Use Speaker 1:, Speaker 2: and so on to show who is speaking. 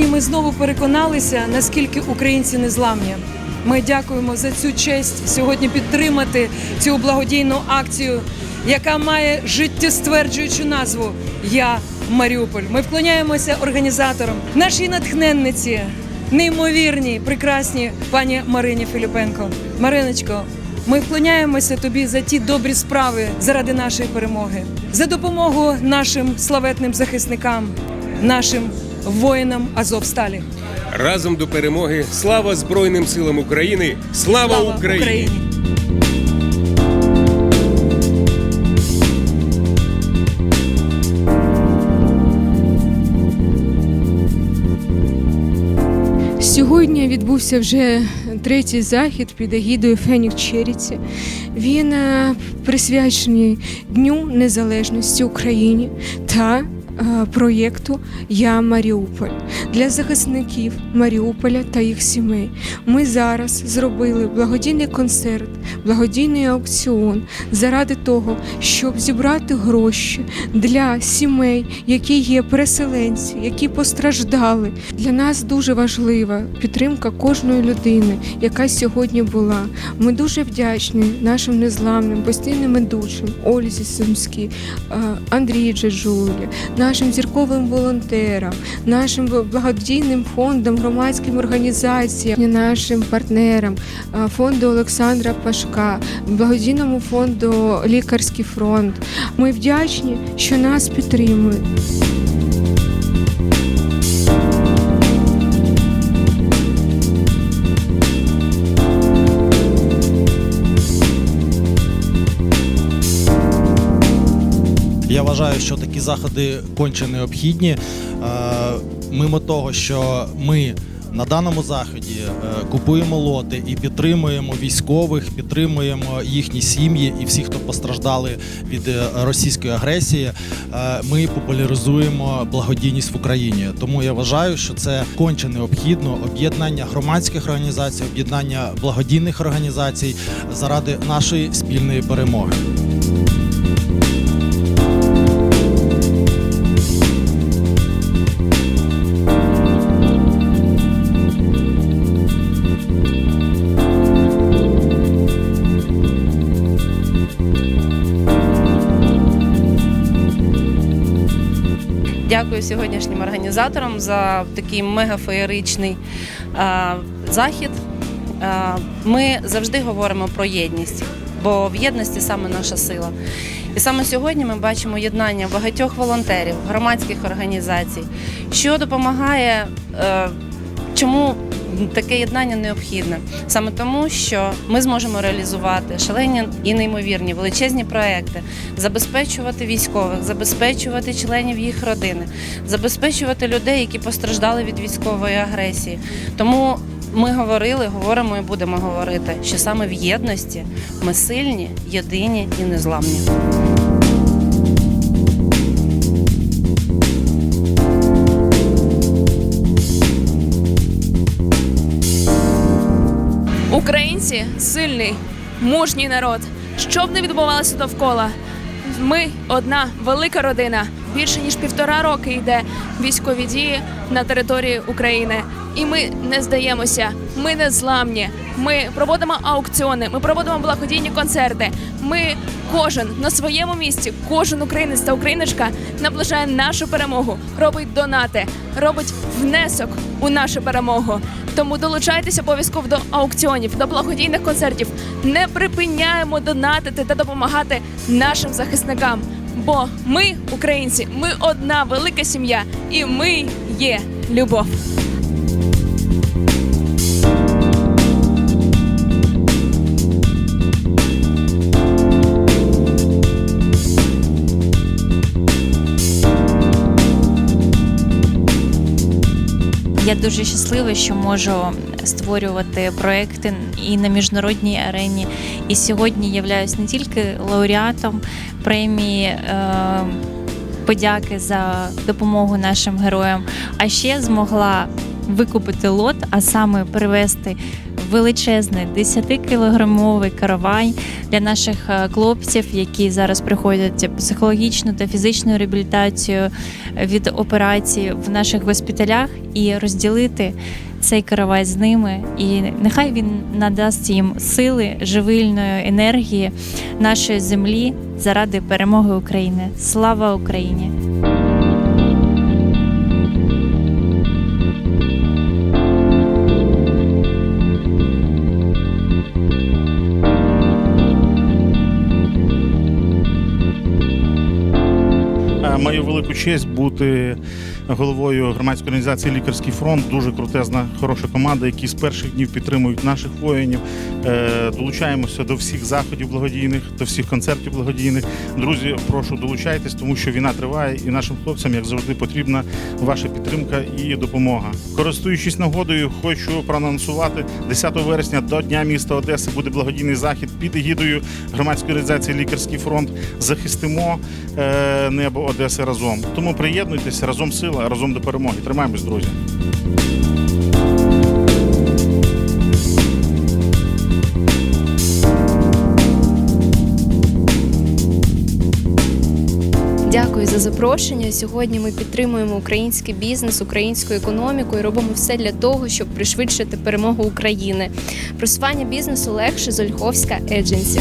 Speaker 1: Сьогодні ми знову переконалися, наскільки українці незламні. Ми дякуємо за цю честь сьогодні підтримати цю благодійну акцію, яка має життєстверджуючу назву Я Маріуполь. Ми вклоняємося організаторам, нашій натхненниці, неймовірній, прекрасній пані Марині Філіпенко. Мариночко, ми вклоняємося тобі за ті добрі справи заради нашої перемоги, за допомогу нашим славетним захисникам, нашим воїнам Азовсталі.
Speaker 2: Разом до перемоги. Слава Збройним силам України! Слава, Україні!
Speaker 3: Сьогодні відбувся вже третій захід під егідою Фенік Черіці. Він е, присвячений Дню Незалежності Україні та проєкту Я Маріуполь для захисників Маріуполя та їх сімей. Ми зараз зробили благодійний концерт, благодійний аукціон заради того, щоб зібрати гроші для сімей, які є переселенці, які постраждали. Для нас дуже важлива підтримка кожної людини, яка сьогодні була. Ми дуже вдячні нашим незламним постійним ведучим Ользі Сумській, е, Андрію Джеджулі, нашим зірковим волонтерам, нашим благодійним фондам, громадським організаціям, нашим партнерам, е, фонду Олександра Пашка, благодійному фонду Лікарський фронт. Ми вдячні, що нас підтримують.
Speaker 4: Що такі заходи конче необхідні. Е, Мимо того, що ми на даному заході е, купуємо лоти і підтримуємо військових, підтримуємо їхні сім'ї і всіх, хто постраждали від е, російської агресії. Ми популяризуємо благодійність в Україні. Тому я вважаю, що це конче необхідно об'єднання громадських організацій, об'єднання благодійних організацій заради нашої спільної перемоги.
Speaker 5: Дякую сьогоднішнім організаторам за такий мегафеєричний захід. Ми завжди говоримо про єдність, бо в єдності саме наша сила. І саме сьогодні ми бачимо єднання багатьох волонтерів, громадських організацій, що допомагає. Е, чому таке єднання необхідне? Саме тому, що ми зможемо реалізувати шалені і неймовірні величезні проекти, забезпечувати військових, забезпечувати членів їх родини, забезпечувати людей, які постраждали від військової агресії. Тому ми говорили, говоримо і будемо говорити, що саме в єдності ми сильні, єдині і незламні.
Speaker 6: Українці сильний, мужній народ. Що б не відбувалося довкола. Ми одна велика родина. Більше ніж півтора роки йде військові дії на території України. І ми не здаємося. Ми не зламні. Ми проводимо аукціони, ми проводимо благодійні концерти. Ми кожен на своєму місці, кожен українець та україночка наближає нашу перемогу, робить донати, робить внесок у нашу перемогу. Тому долучайтеся обов'язково до аукціонів, до благодійних концертів. Не припиняємо донатити та допомагати нашим захисникам. Бо ми, українці, ми одна велика сім'я, і ми є любов.
Speaker 7: Я дуже щаслива, що можу створювати проекти і на міжнародній арені. І сьогодні являюсь не тільки лауреатом премії. Е- Подяки за допомогу нашим героям, а ще змогла викупити лот, а саме привезти величезний 10-кілограмовий каравай для наших е, хлопців, які зараз приходять психологічну та фізичну реабілітацію від операції в наших госпіталях, і розділити цей каравай з ними. І нехай він надасть їм сили, живильної енергії нашої землі заради перемоги України. Слава Україні!
Speaker 8: Маю велику честь бути головою громадської організації Лікарський фронт. Дуже крутезна, хороша команда, які з перших днів підтримують наших воїнів. Е, Долучаємося до всіх заходів благодійних, до всіх концертів благодійних. Друзі, прошу долучайтесь, тому що війна триває, і нашим хлопцям, як завжди, потрібна ваша підтримка і допомога. Користуючись нагодою, хочу проанонсувати 10 вересня до Дня міста Одеси буде благодійний захід під егідою громадської організації Лікарський фронт. Захистимо е, небо Одеси разом. Тому приєднуйтеся разом сила, разом до перемоги. Тримаємось, друзі.
Speaker 9: Дякую за запрошення. Сьогодні ми підтримуємо український бізнес, українську економіку і робимо все для того, щоб пришвидшити перемогу України. Просування бізнесу легше з Ольховська Едженсі.